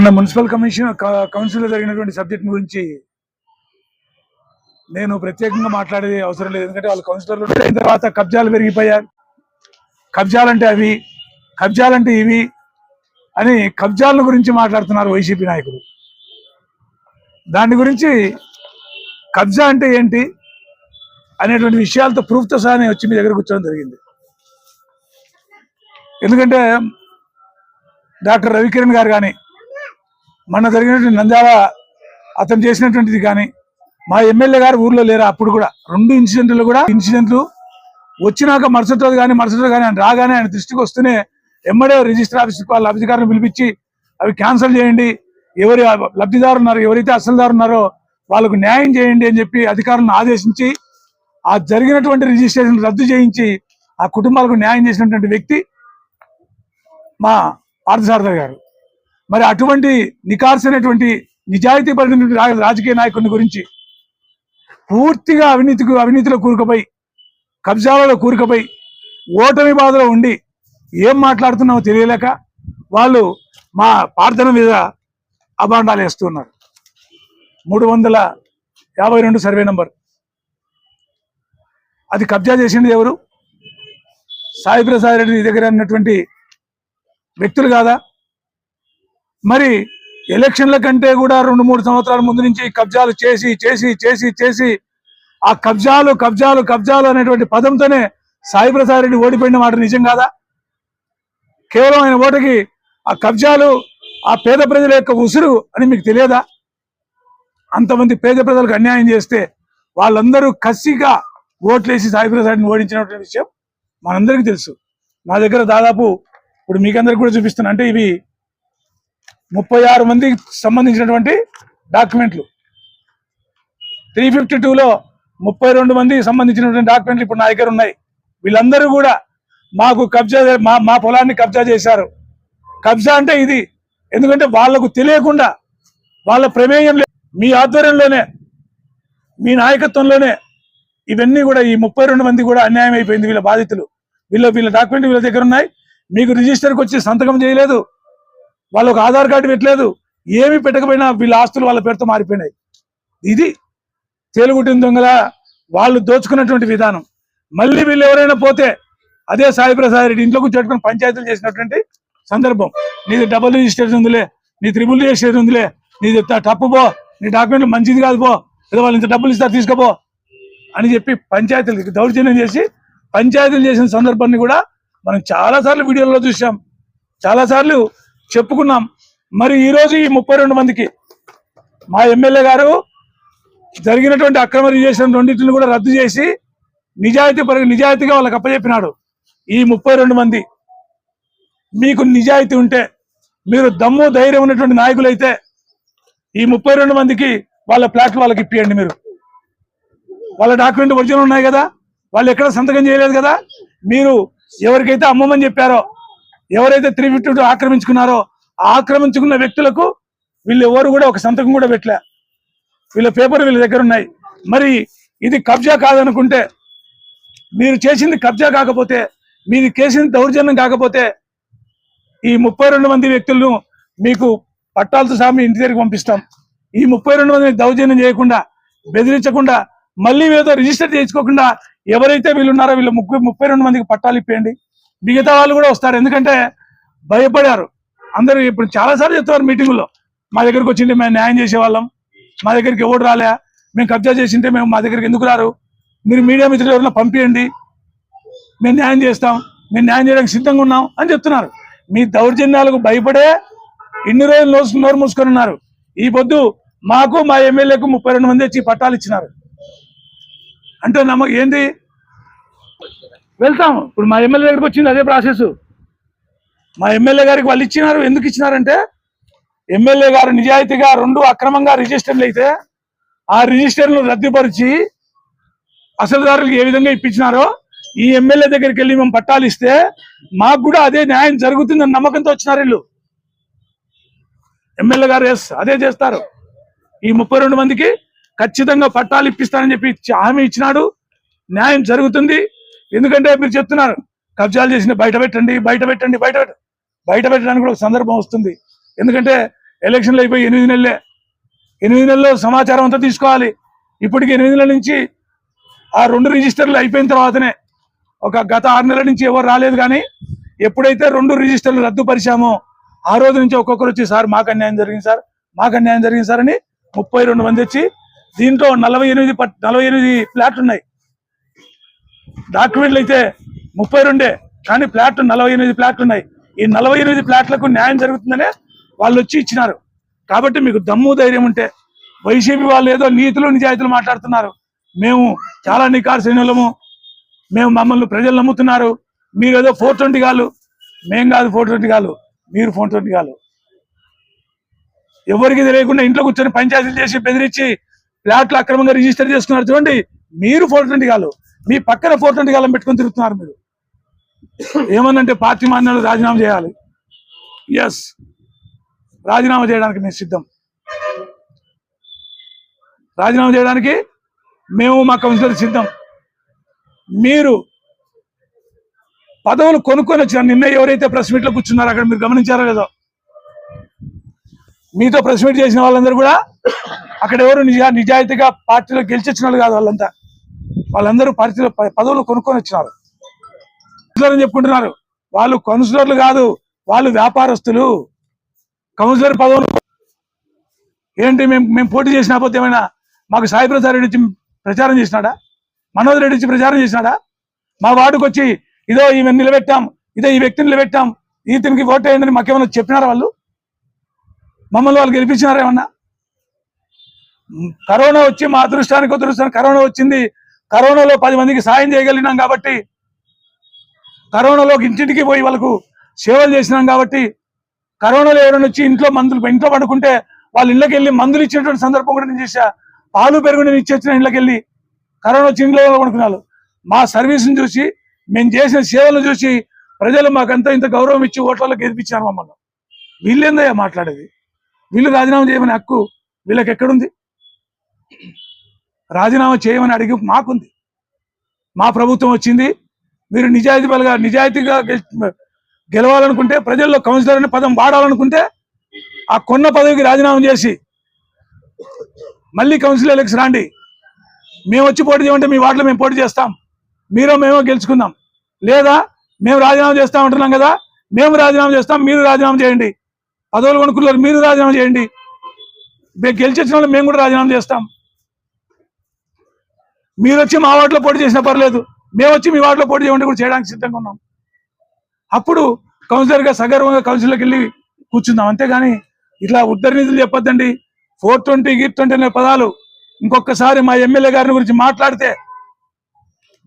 మన municipal commission కౌన్సిల్లో జరిగినటువంటి సబ్జెక్ట్ గురించి నేను ప్రత్యేకంగా మాట్లాడేది అవసరం లేదు. ఎందుకంటే వాళ్ళు కౌన్సిలర్లు అయిన తర్వాత కబ్జాలు పెరిగిపోయారు కబ్జాలంటే అవి కబ్జాలంటే ఇవి అని కబ్జాల గురించి మాట్లాడుతున్నారు వైసీపీ నాయకులు. దాని గురించి కబ్జా అంటే ఏంటి అనేటువంటి విషయాలతో ప్రూఫ్తో సహా నేను వచ్చి మీ దగ్గర కూర్చోవడం జరిగింది. ఎందుకంటే డాక్టర్ రవికిరణ్ గారు కానీ మొన్న జరిగినటువంటి నంద్యాల అతను చేసినటువంటిది కానీ మా ఎమ్మెల్యే గారు ఊర్లో లేరు అప్పుడు కూడా. రెండు ఇన్సిడెంట్లు కూడా. ఇన్సిడెంట్లు వచ్చినాక మరుసటి రోజు కానీ మరుసటి రోజు కానీ ఆయన రాగానే ఆయన దృష్టికి వస్తూనే ఎమ్మడే రిజిస్టర్ ఆఫీస్కి వాళ్ళ అధికారులను పిలిపించి అవి క్యాన్సిల్ చేయండి. ఎవరి లబ్ధిదారు ఉన్నారో ఎవరైతే అసలుదారు ఉన్నారో వాళ్ళకు న్యాయం చేయండి అని చెప్పి అధికారులను ఆదేశించి ఆ జరిగినటువంటి రిజిస్ట్రేషన్ రద్దు చేయించి ఆ కుటుంబాలకు న్యాయం చేసినటువంటి వ్యక్తి మా పార్థసారథి గారు. మరి అటువంటి నికార్సైనటువంటి నిజాయితీ పడినటువంటి రాజకీయ నాయకుని గురించి పూర్తిగా అవినీతికి అవినీతిలో కూరుకుపోయి కబ్జాలలో కూరుకుపోయి ఓటమి బాధలో ఉండి ఏం మాట్లాడుతున్నామో తెలియలేక వాళ్ళు మా ప్రార్థన మీద అభాండాలు వేస్తున్నారు మూడు వందల యాభై రెండు సర్వే నంబర్. అది కబ్జా చేసింది ఎవరు? సాయి ప్రసాద్ రెడ్డి దగ్గర ఉన్నటువంటి వ్యక్తులు కాదా? మరి ఎలక్షన్ల కంటే కూడా రెండు మూడు సంవత్సరాల ముందు నుంచి కబ్జాలు చేసి చేసి చేసి చేసి ఆ కబ్జాలు కబ్జాలు కబ్జాలు అనేటువంటి పదంతోనే సాయి ప్రసాద్ రెడ్డి ఓడిపోయిన మాట నిజం కాదా? కేవలం ఆయన ఓటకి ఆ కబ్జాలు ఆ పేద ప్రజల యొక్క ఉసురు అని మీకు తెలియదా? అంతమంది పేద ప్రజలకు అన్యాయం చేస్తే వాళ్ళందరూ కసిగా ఓట్లేసి సాయి ప్రసాద్ని ఓడించినటువంటి విషయం మనందరికీ తెలుసు. నా దగ్గర దాదాపు ఇప్పుడు మీకందరికి కూడా చూపిస్తున్నా అంటే ఇవి ముప్పై ఆరు మందికి సంబంధించినటువంటి డాక్యుమెంట్లు. త్రీ ఫిఫ్టీ టూలో ముప్పై రెండు మందికి సంబంధించినటువంటి డాక్యుమెంట్లు ఇప్పుడు నా దగ్గర ఉన్నాయి. వీళ్ళందరూ కూడా మాకు కబ్జా మా మా పొలాన్ని కబ్జా చేశారు. కబ్జా అంటే ఇది. ఎందుకంటే వాళ్ళకు తెలియకుండా వాళ్ళ ప్రమేయం మీ ఆధ్వర్యంలోనే మీ నాయకత్వంలోనే ఇవన్నీ కూడా ఈ ముప్పై రెండు మంది కూడా అన్యాయం అయిపోయింది వీళ్ళ బాధితులు. వీళ్ళ వీళ్ళ డాక్యుమెంట్ వీళ్ళ దగ్గర ఉన్నాయి. మీకు రిజిస్టర్కి వచ్చి సంతకం చేయలేదు. వాళ్ళకు ఆధార్ కార్డు పెట్టలేదు. ఏమి పెట్టకపోయినా వీళ్ళ ఆస్తులు వాళ్ళ పేరుతో మారిపోయినాయి. ఇది తేలుగుట్టిన దొంగల వాళ్ళు దోచుకున్నటువంటి విధానం. మళ్ళీ వీళ్ళు ఎవరైనా పోతే అదే సాయి ప్రసాద్ రెడ్డి ఇంట్లో కూర్చోట్టుకుని పంచాయతీలు చేసినటువంటి సందర్భం. నీది డబుల్ రిజిస్ట్రేషన్ ఉందిలే నీ త్రిబుల్ రిజిస్ట్రేషన్ ఉందిలే నీది తప్పు పో నీ డాక్యుమెంట్ మంచిది కాదు పో ఏదో వాళ్ళు ఇంత డబ్బులు ఇస్తారు తీసుకోపో అని చెప్పి పంచాయతీలకి దౌర్జన్యం చేసి పంచాయతీలు చేసిన సందర్భాన్ని కూడా మనం చాలా సార్లు వీడియోలో చూసాం చాలాసార్లు చెప్పుకున్నాం. మరి ఈరోజు ఈ ముప్పై రెండు మందికి మా ఎమ్మెల్యే గారు జరిగినటువంటి అక్రమ రిజర్వేషన్ రెండింటిని కూడా రద్దు చేసి నిజాయితీ పరి నిజాయితీగా వాళ్ళకి అప్పచెప్పినాడు ఈ ముప్పై రెండు మంది మీకు నిజాయితీ ఉంటే మీరు దమ్ము ధైర్యం ఉన్నటువంటి నాయకులైతే ఈ ముప్పై రెండు మందికి వాళ్ళ ప్లాట్లు వాళ్ళకి ఇప్పియండి మీరు. వాళ్ళ డాక్యుమెంట్ ఒరిజినల్ ఉన్నాయి కదా వాళ్ళు ఎక్కడ సంతకం చేయలేదు కదా మీరు ఎవరికైతే అమ్మమని చెప్పారో ఎవరైతే త్రీ ఫిఫ్టీ ఆక్రమించుకున్నారో ఆక్రమించుకున్న వ్యక్తులకు వీళ్ళు ఎవరు కూడా ఒక సంతకం కూడా పెట్టలే. వీళ్ళ పేపర్ వీళ్ళ దగ్గర ఉన్నాయి. మరి ఇది కబ్జా కాదనుకుంటే మీరు చేసింది కబ్జా కాకపోతే మీది చేసింది దౌర్జన్యం కాకపోతే ఈ ముప్పై రెండు మంది వ్యక్తులను మీకు పట్టాలతో సహా మీ ఇంటి దగ్గరికి పంపిస్తాం. ఈ ముప్పై రెండు మంది దౌర్జన్యం చేయకుండా బెదిరించకుండా మళ్ళీ ఏదో రిజిస్టర్ చేయించుకోకుండా ఎవరైతే వీళ్ళు ఉన్నారో వీళ్ళు ముప్పై ముప్పై రెండు మందికి పట్టాలు ఇప్పేయండి. మిగతా వాళ్ళు కూడా వస్తారు. ఎందుకంటే భయపడారు. అందరూ ఇప్పుడు చాలా సార్లు చెప్తారు మీటింగుల్లో. మా దగ్గరికి వచ్చింటే మేము న్యాయం చేసేవాళ్ళం మా దగ్గరికి ఎవరు రాలే. మేము కబ్జా చేసింటే మేము మా దగ్గరికి ఎందుకు రారు? మీరు మీడియా మిత్రులు ఎవరైనా పంపించండి మేము న్యాయం చేస్తాం. మేము న్యాయం చేయడానికి సిద్ధంగా ఉన్నాం అని చెప్తున్నారు. మీ దౌర్జన్యాలకు భయపడే ఇన్ని రోజులు నోసు నోరు మూసుకొని ఉన్నారు. ఈ పొద్దు మాకు మా ఎమ్మెల్యేకు ముప్పై రెండు మంది వచ్చి పట్టాలు ఇచ్చినారు. అంటే నమ్మకం ఏంది? వెళ్తాం. ఇప్పుడు మా ఎమ్మెల్యే దగ్గరికి వచ్చింది అదే ప్రాసెస్. మా ఎమ్మెల్యే గారికి వాళ్ళు ఇచ్చినారు. ఎందుకు ఇచ్చినారంటే ఎమ్మెల్యే గారు నిజాయితీగా రెండు అక్రమంగా రిజిస్టర్లు అయితే ఆ రిజిస్టర్లు రద్దుపరిచి అసలుదారులకు ఏ విధంగా ఇప్పించినారో ఈ ఎమ్మెల్యే దగ్గరికి వెళ్ళి మేము పట్టాలు ఇస్తే మాకు కూడా అదే న్యాయం జరుగుతుందని నమ్మకంతో వచ్చినారు వీళ్ళు. ఎమ్మెల్యే గారు ఎస్ అదే చేస్తారు. ఈ ముప్పై రెండు మందికి ఖచ్చితంగా పట్టాలు ఇప్పిస్తానని చెప్పి హామీ ఇచ్చినాడు. న్యాయం జరుగుతుంది. ఎందుకంటే మీరు చెప్తున్నారు కబ్జాలు చేసిన బయట పెట్టండి బయట పెట్టండి బయట పెట్ట బయట పెట్టడానికి కూడా ఒక సందర్భం వస్తుంది. ఎందుకంటే ఎలక్షన్లు అయిపోయి ఎనిమిది నెలలే. ఎనిమిది నెలల్లో సమాచారం అంతా తీసుకోవాలి. ఇప్పటికి ఎనిమిది నెలల నుంచి ఆ రెండు రిజిస్టర్లు అయిపోయిన తర్వాతనే ఒక గత ఆరు నెలల నుంచి ఎవరు రాలేదు కానీ ఎప్పుడైతే రెండు రిజిస్టర్లు రద్దుపరిచామో ఆ రోజు నుంచి ఒక్కొక్కరు వచ్చి సార్ మాకు అన్యాయం జరిగింది సార్ మాకు అన్యాయం జరిగింది సార్ అని ముప్పై రెండు మంది వచ్చి దీంట్లో నలభై ఎనిమిది పట్- నలభై ఎనిమిది ఫ్లాట్లు ఉన్నాయి. డాక్యుమెంట్లు అయితే ముప్పై రెండే కానీ ఫ్లాట్లు నలభై ఎనిమిది ఫ్లాట్లు ఉన్నాయి. ఈ నలభై ఎనిమిది ఫ్లాట్లకు న్యాయం జరుగుతుందనే వాళ్ళు వచ్చి ఇచ్చినారు. కాబట్టి మీకు దమ్ము ధైర్యం ఉంటే వైసీపీ వాళ్ళు ఏదో నీతులు నిజాయితీలు మాట్లాడుతున్నారు. మేము చాలా నికార్ శ్రేణులము. మేము మమ్మల్ని ప్రజలు నమ్ముతున్నారు. మీరు ఏదో ఫోర్ ట్వంటీ కాలు మేం కాదు ఫోర్ ట్వంటీ కాలు మీరు ఫోర్ ట్వంటీ కాలు ఎవరికి తెలియకుండా ఇంట్లో కూర్చొని పంచాయతీలు చేసి బెదిరించి ఫ్లాట్లు అక్రమంగా రిజిస్టర్ చేసుకున్నారు. చూడండి మీరు ఫోర్ ట్వంటీ కాలు మీ పక్కన ఫోర్ ట్వంటీ కాలం పెట్టుకొని తిరుగుతున్నారు మీరు. ఏమన్నంటే పార్టీ మాన్యాలు రాజీనామా చేయాలి. ఎస్ రాజీనామా చేయడానికి నేను సిద్ధం. రాజీనామా చేయడానికి మేము మా కౌన్సిలర్ సిద్ధం. మీరు పదవులు కొనుక్కొని వచ్చిన నిన్న ఎవరైతే ప్రెస్ మీట్లో కూర్చున్నారో అక్కడ మీరు గమనించారో లేదో? మీతో ప్రెస్ మీట్ చేసిన వాళ్ళందరూ కూడా అక్కడ ఎవరు నిజా నిజాయితీగా పార్టీలో గెలిచొచ్చిన వాళ్ళు కాదు వాళ్ళంతా. వాళ్ళందరూ పరిస్థితులు పదవులు కొనుక్కొని వచ్చినారు. కౌన్సిలర్ అని చెప్పుకుంటున్నారు. వాళ్ళు కౌన్సిలర్లు కాదు వాళ్ళు వ్యాపారస్తులు. కౌన్సిలర్ పదవులు ఏంటి మేము మేము పోటీ చేసిన పోతే ఏమైనా మాకు సాయి ప్రసాద్ రెడ్డి ప్రచారం చేసినాడా? మనోజ్ రెడ్డి ప్రచారం చేసినాడా? మా వార్డుకు వచ్చి ఇదో ఈమె నిలబెట్టాం ఇదో ఈ వ్యక్తిని నిలబెట్టాం ఈతనికి ఓట్ వేయండి మాకేమైనా చెప్పినారా వాళ్ళు? మమ్మల్ని వాళ్ళు గెలిపించినారా ఏమన్నా? కరోనా వచ్చి మా అదృష్టానికి అదృష్టానికి కరోనా వచ్చింది. కరోనాలో పది మందికి సాయం చేయగలిగినాం కాబట్టి కరోనాలో ఇంటింటికి పోయి వాళ్ళకు సేవలు చేసినాం కాబట్టి కరోనాలో ఎవరైనా వచ్చి ఇంట్లో మందులు ఇంట్లో పడుకుంటే వాళ్ళ ఇళ్ళకి వెళ్ళి మందులు ఇచ్చినటువంటి సందర్భం కూడా నేను చేశా. పాలు పెరుగు నేను ఇచ్చేసిన ఇళ్ళకి వెళ్ళి కరోనా వచ్చి ఇంట్లో పడుకున్నారు. మా సర్వీస్ని చూసి మేము చేసిన సేవలను చూసి ప్రజలు మాకంతా ఇంత గౌరవం ఇచ్చి ఓట్లలో గెలిపించారు మమ్మల్ని. వీళ్ళేందయ్యా మాట్లాడేది? వీళ్ళు రాజీనామా చేయమని హక్కు వీళ్ళకి ఎక్కడుంది? రాజీనామా చేయమని అడిగి మాకుంది. మా ప్రభుత్వం వచ్చింది. మీరు నిజాయితీ నిజాయితీగా గెలవాలనుకుంటే ప్రజల్లో కౌన్సిలర్ అనే పదం వాడాలనుకుంటే ఆ కొన్న పదవికి రాజీనామా చేసి మళ్ళీ కౌన్సిల్ ఎలక్షన్ రాండి. మేము వచ్చి పోటీ చేయమంటే మీ వాటిలో మేము పోటీ చేస్తాం. మీరో మేమో గెలుచుకుందాం. లేదా మేము రాజీనామా చేస్తాం అంటున్నాం కదా మేము రాజీనామా చేస్తాం మీరు రాజీనామా చేయండి. పదవులు కొనుక్కున్నారు మీరు రాజీనామా చేయండి. మేము గెలిచిన వాళ్ళు మేము కూడా రాజీనామా చేస్తాం. మీరు వచ్చి మా వాటిలో పోటీ చేసినా పర్లేదు. మేము వచ్చి మీ వాటిలో పోటీ చేయమంటే కూడా చేయడానికి సిద్ధంగా ఉన్నాం. అప్పుడు కౌన్సిలర్గా సగర్వంగా కౌన్సిల్లోకి వెళ్ళి కూర్చుందాం. అంతేగాని ఇట్లా ఉద్దరనిధులు చెప్పొద్దండి. ఫోర్ ట్వంటీ గిర్ ట్వంటీ అనే పదాలు ఇంకొకసారి మా ఎమ్మెల్యే గారిని గురించి మాట్లాడితే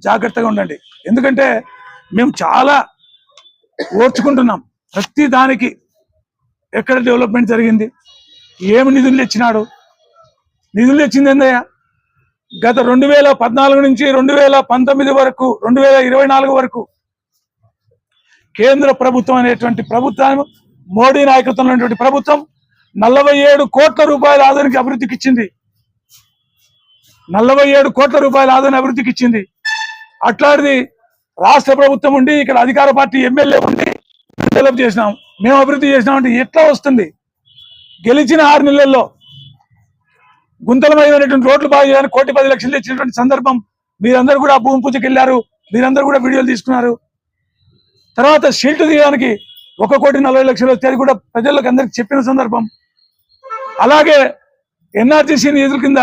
జాగ్రత్తగా ఉండండి. ఎందుకంటే మేము చాలా ఓర్చుకుంటున్నాం. ప్రతి దానికి ఎక్కడ డెవలప్మెంట్ జరిగింది? ఏమి నిధులు తెచ్చినాడు? నిధులు తెచ్చింది ఏందయ్యా? గత రెండు వేల పద్నాలుగు నుంచి రెండు వేల పంతొమ్మిది వరకు రెండు వేల ఇరవై నాలుగు వరకు కేంద్ర ప్రభుత్వం అనేటువంటి ప్రభుత్వం మోడీ నాయకత్వంలో ఉన్నటువంటి ప్రభుత్వం నలభై ఏడు కోట్ల రూపాయల ఆదాయానికి అభివృద్ధికి ఇచ్చింది. నలభై ఏడు కోట్ల రూపాయల ఆదరణ అభివృద్ధికి ఇచ్చింది. అట్లాంటిది రాష్ట్ర ప్రభుత్వం ఉండి ఇక్కడ అధికార పార్టీ ఎమ్మెల్యే ఉండి డెవలప్ చేసినాం. మేము అభివృద్ధి చేసినామంటే ఎట్లా వస్తుంది? గెలిచిన ఆరు నెలల్లో గుంతలమయమైనటువంటి రోడ్లు బాగా చేయడానికి కోటి పది లక్షలు ఇచ్చినటువంటి సందర్భం మీరందరూ కూడా భూమి పూజకి వెళ్ళారు మీరందరూ కూడా వీడియోలు తీసుకున్నారు. తర్వాత షీల్ట్ తీయడానికి ఒక కోటి నలభై లక్షలు వస్తే అది కూడా ప్రజలకు అందరికి చెప్పిన సందర్భం. అలాగే ఎన్ఆర్టీసీ నిధుల కింద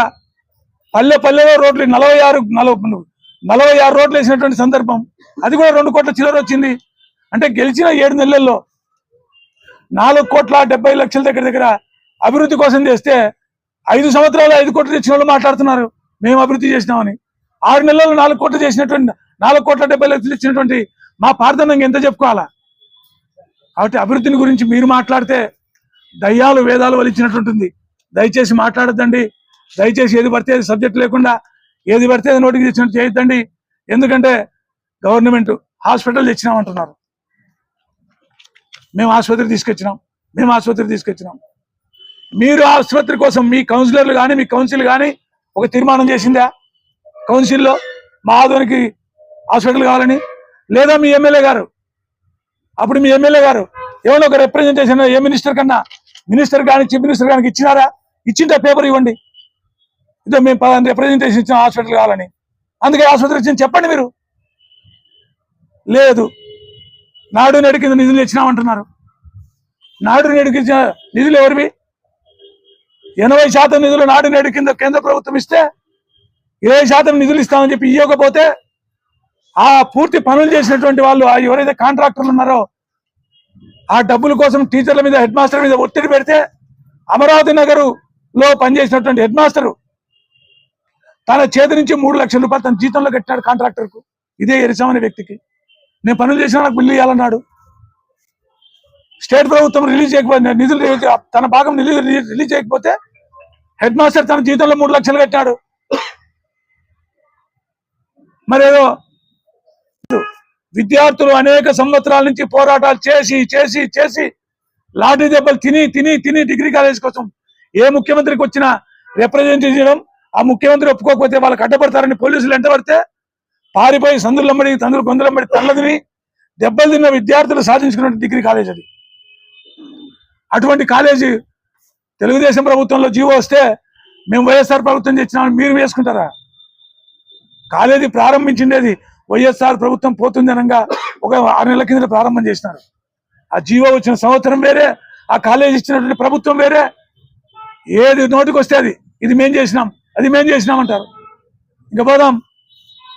పల్లె పల్లెలో రోడ్లు నలభై ఆరు నలభై నలభై ఆరు రోడ్లు వేసినటువంటి సందర్భం. అది కూడా రెండు కోట్ల చిల్లర వచ్చింది. అంటే గెలిచిన ఏడు నెలల్లో నాలుగు కోట్ల డెబ్బై లక్షల దగ్గర దగ్గర అభివృద్ధి కోసం చేస్తే ఐదు సంవత్సరాలు ఐదు కోట్లు తెచ్చిన వాళ్ళు మాట్లాడుతున్నారు. మేము అభివృద్ధి చేసినామని. ఆరు నెలలు నాలుగు కోట్లు చేసినటువంటి నాలుగు కోట్ల డెబ్బై లక్షలు ఇచ్చినటువంటి మా పార్థనంగా ఎంత చెప్పుకోవాలా? కాబట్టి అభివృద్ధిని గురించి మీరు మాట్లాడితే దయ్యాలు వేదాలు వలిచినట్టుంటుంది దయచేసి మాట్లాడద్దండి. దయచేసి ఏది పడితే అది సబ్జెక్ట్ లేకుండా ఏది పడితే అది నోటికి తెచ్చినట్టు చేయొద్దండి. ఎందుకంటే గవర్నమెంట్ హాస్పిటల్ తెచ్చినామంటున్నారు. మేము ఆసుపత్రి తీసుకొచ్చినాం. మేము ఆసుపత్రి తీసుకొచ్చినాం. మీరు ఆసుపత్రి కోసం మీ కౌన్సిలర్లు కానీ మీ కౌన్సిల్ కానీ ఒక తీర్మానం చేసిందా? కౌన్సిల్లో మా ఆధునికి హాస్పిటల్ కావాలని? లేదా మీ ఎమ్మెల్యే గారు? అప్పుడు మీ ఎమ్మెల్యే గారు ఏమైనా ఒక రిప్రజెంటేషన్ ఏ మినిస్టర్ కన్నా మినిస్టర్ కానీ చీఫ్ మినిస్టర్ కానీ ఇచ్చినారా? ఇచ్చింటే పేపర్ ఇవ్వండి. ఇదో మేము పలానా రిప్రజెంటేషన్ ఇచ్చిన హాస్పిటల్ కావాలని. అందుకే ఆసుపత్రి ఇచ్చింది చెప్పండి మీరు. లేదు. నాడు నేడు కింద నిధులు ఇచ్చినామంటున్నారు నాడు నేడు నిధులు ఎవరివి? ఎనభై శాతం నిధులు నాడు నేడు కింద కేంద్ర ప్రభుత్వం ఇస్తే ఇరవై శాతం నిధులు ఇస్తామని చెప్పి ఇవ్వకపోతే ఆ పూర్తి పనులు చేసినటువంటి వాళ్ళు ఆ ఎవరైతే కాంట్రాక్టర్లు ఉన్నారో ఆ డబ్బుల కోసం టీచర్ల మీద హెడ్ మాస్టర్ మీద ఒత్తిడి పెడితే అమరావతి నగరు లో పనిచేసినటువంటి హెడ్ మాస్టరు తన చేతి నుంచి మూడు లక్షల రూపాయలు తన జీతంలో కట్టినాడు కాంట్రాక్టర్కు ఇదే ఎరిసాం వ్యక్తికి. నేను పనులు చేసిన నాకు బిల్లు ఇవ్వాలన్నాడు స్టేట్ ప్రభుత్వం రిలీజ్ చేయకపోతే నిధులు తన భాగం నిధులు రిలీజ్ రిలీజ్ చేయకపోతే హెడ్ మాస్టర్ తన జీతంలో మూడు లక్షలు కట్టాడు. మరేదో విద్యార్థులు అనేక సంవత్సరాల నుంచి పోరాటాలు చేసి చేసి చేసి లాఠీ దెబ్బలు తిని తిని తిని డిగ్రీ కాలేజ్ కోసం ఏ ముఖ్యమంత్రికి వచ్చినా రిప్రజెంట్ చేయడం ఆ ముఖ్యమంత్రి ఒప్పుకోకపోతే వాళ్ళకి అడ్డపడతారని పోలీసులు ఎంటబడితే పారిపోయి సందులమ్మడి తందులు గొంతులమ్మడి తల్లదిని దెబ్బలు తిన్న విద్యార్థులు సాధించుకున్న డిగ్రీ కాలేజ్ అది. అటువంటి కాలేజీ తెలుగుదేశం ప్రభుత్వంలో జీవో వస్తే మేము వైఎస్ఆర్ ప్రభుత్వం తెచ్చినా మీరు వేసుకుంటారా? కాలేజీ ప్రారంభించిండేది వైఎస్ఆర్ ప్రభుత్వం పోతుంది అనగా ఒక ఆరు నెలల కింద ప్రారంభం చేసినారు. ఆ జీవో వచ్చిన సంవత్సరం వేరే ఆ కాలేజీ ఇచ్చినటువంటి ప్రభుత్వం వేరే. ఏది నోటికి వస్తే అది ఇది మేం చేసినాం అది మేం చేసినామంటారు ఇంకా పోదాం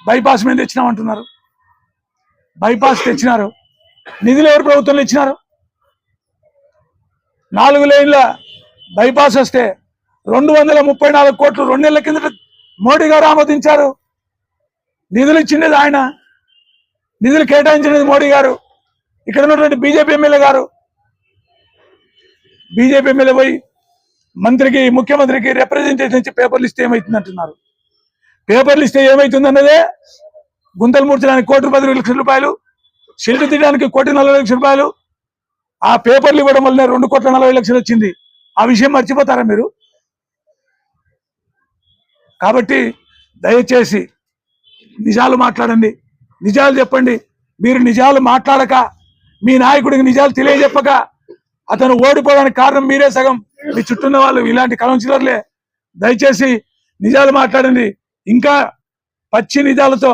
బైపాస్ మేము తెచ్చినాం అంటున్నారు. బైపాస్ తెచ్చినారు. నిధులు ఎవరు ప్రభుత్వంలో ఇచ్చినారు? నాలుగు లైన్ల బైపాస్ వస్తే రెండు వందల ముప్పై నాలుగు కోట్లు రెండు నెలల కిందట మోడీ గారు ఆమోదించారు. నిధులు ఇచ్చిండేది ఆయన. నిధులు కేటాయించినది మోడీ గారు. ఇక్కడ ఉన్నటువంటి బీజేపీ ఎమ్మెల్యే గారు. బీజేపీ ఎమ్మెల్యే పోయి మంత్రికి ముఖ్యమంత్రికి రిప్రజెంటేషన్ ఇచ్చి పేపర్లు ఇస్తే ఏమవుతుంది అంటున్నారు పేపర్లు ఇస్తే ఏమవుతుంది అన్నదే గుంతలు మూర్చడానికి కోటి పది లక్షల రూపాయలు షెల్టర్ తీయడానికి కోటి నలభై లక్షల రూపాయలు. ఆ పేపర్లు ఇవ్వడం వల్లనే రెండు కోట్ల నలభై లక్షలు వచ్చింది. ఆ విషయం మర్చిపోతారా మీరు? కాబట్టి దయచేసి నిజాలు మాట్లాడండి. నిజాలు చెప్పండి. మీరు నిజాలు మాట్లాడక మీ నాయకుడికి నిజాలు తెలియజెప్పక అతను ఓడిపోవడానికి కారణం మీరే సగం. మీ చుట్టూ ఉన్న వాళ్ళు ఇలాంటి కౌన్సిలర్లే. దయచేసి నిజాలు మాట్లాడండి. ఇంకా పచ్చి నిజాలతో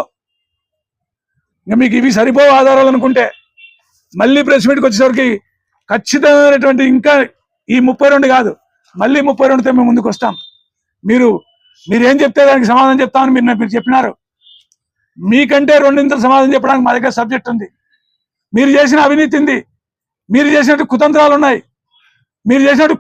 మీకు ఇవి సరిపోవు ఆధారాలు అనుకుంటే మళ్ళీ ప్రెస్ మీట్కి వచ్చేసరికి ఖచ్చితమైనటువంటి ఇంకా ఈ ముప్పై రెండు కాదు. మళ్ళీ ముప్పై రెండుతో మేము ముందుకు వస్తాం. మీరు మీరు ఏం చెప్తే దానికి సమాధానం చెప్తామని మీరు నాకు- మీరు చెప్పినారు. మీకంటే రెండింతలు సమాధానం చెప్పడానికి మా దగ్గర సబ్జెక్ట్ ఉంది. మీరు చేసిన అవినీతి ఉంది. మీరు చేసినట్టు కుతంత్రాలు ఉన్నాయి. మీరు చేసినట్టు